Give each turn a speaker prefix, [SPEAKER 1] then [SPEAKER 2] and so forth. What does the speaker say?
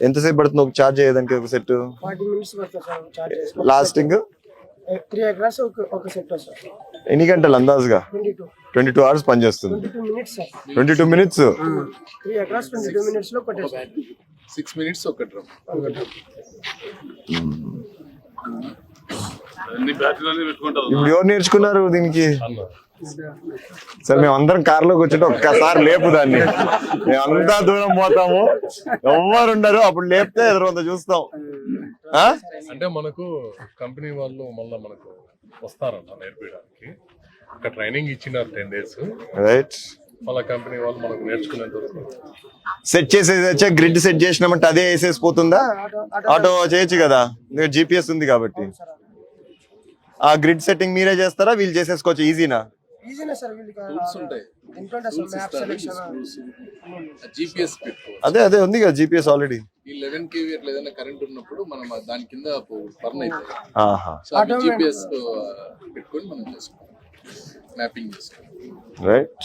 [SPEAKER 1] ఎంతసేపు పడుతుంది? ఒక ఛార్జ్ అయ్యేదానికి ఒక సెట్
[SPEAKER 2] ఫార్టీ మినిట్స్ పడుతుంది sir charges
[SPEAKER 1] lasting
[SPEAKER 2] three acres ఒక ఒక సెట్ సార్.
[SPEAKER 1] ఎన్ని గంటలు అందాజుగా?
[SPEAKER 2] ట్వంటీ టూ
[SPEAKER 1] అవర్స్ పనిచేస్తుంది
[SPEAKER 2] twenty two minutes sir.
[SPEAKER 1] Twenty two minutes
[SPEAKER 2] three acres twenty two మినిట్స్లో కొట్టేసారు
[SPEAKER 3] సిక్స్ మినిట్స్ ఒక డ్రమ్
[SPEAKER 1] ఇప్పుడు ఎవరు నేర్చుకున్నారు దీనికి? సరే మేము అందరం కారులో కూర్చుంటే ఒక్కసారి లేపు దాన్ని. మేము అంతా దూరం పోతాము. ఎవరు ఉండరు అప్పుడు లేపితే ఎదురు చూస్తాం?
[SPEAKER 4] అంటే మనకు కంపెనీ వాళ్ళు మళ్ళీ మనకు వస్తారన్న నేర్పించడానికి. ఒక ట్రైనింగ్ ఇచ్చినారు టెన్ డేస్
[SPEAKER 1] రైట్
[SPEAKER 4] మళ్ళీ కంపెనీ వాళ్ళు మనకు నేర్చుకునేంత వరకు.
[SPEAKER 1] సెట్ చేసేది వచ్చా గ్రిడ్ సెట్ చేసినామంటే అదే వేసేసి పోతుందా ఆటో చేయొచ్చు కదా. జీపీఎస్ ఉంది కాబట్టి. ఆ గ్రిడ్ సెట్టింగ్ మీరే చేస్తారా? వీళ్ళు చేసేసుకోవచ్చు. ఈజీనా
[SPEAKER 2] సార్ వీళ్ళకి
[SPEAKER 1] అదే అదే ఉంది కదా జీపీఎస్ ఆల్రెడీ
[SPEAKER 3] ఈ లెవెన్ కేవీ అట్లా ఏదైనా కరెంట్ ఉన్నప్పుడు మనం దాని కింద జిపిఎస్ పెట్టుకొని మనం చేసుకోవాలి. మ్యాపింగ్ చేసుకోవాలి.
[SPEAKER 1] రైట్